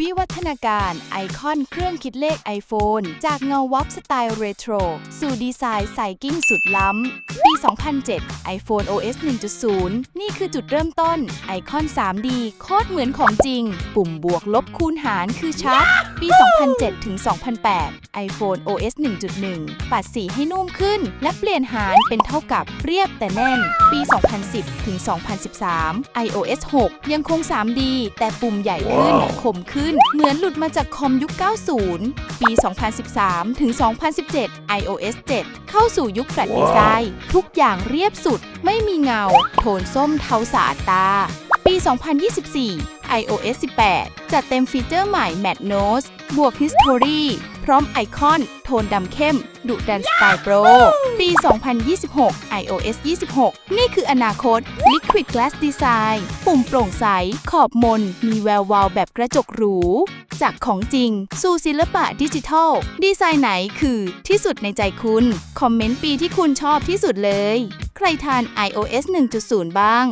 วิวัฒนาการไอคอนเครื่องคิดเลข iPhone จากเงาวับสไตล์เรโทรสู่ดีไซน์ไซกิ้งสุดล้ำ ปี 2007 iPhone OS 1.0 นี่คือจุดเริ่มต้น ไอคอน 3D โคตรเหมือนของจริง ปุ่มบวกลบคูณหารคือชัด ปี 2007 ถึง 2008 iPhone OS 1.1 ปัดสีให้นุ่มขึ้น และเปลี่ยนหารเป็นเท่ากับเรียบแต่แน่น ปี 2010 ถึง 2013 iOS 6 ยังคง 3D แต่ปุ่มใหญ่ขึ้นคมขึ้นเหมือนหลุดมาจากคอมยุค 90 ปี 2013 ถึง 2017 iOS 7 เข้าสู่ยุคแฟลชดีไซน์ทุกอย่างเรียบสุด ไม่มีเงา โทนส้มเทาสะอาดตา ปี 2024 iOS 18 จัดเต็มฟีเจอร์ใหม่ Matte Nose บวก History พร้อมไอคอน โทนดำเข้ม ดุดันสไตล์โปร ปี 2026 iOS 26 นี่คืออนาคต Liquid Glass Design ปุ่มโปร่งใส ขอบมน มีแวววาวแบบกระจกหรู จากของจริง สู่ศิลปะดิจิทัล ดีไซน์ไหนคือที่สุดในใจคุณ คอมเมนต์ปีที่คุณชอบที่สุดเลย ใครทาน iOS 1.0 บ้าง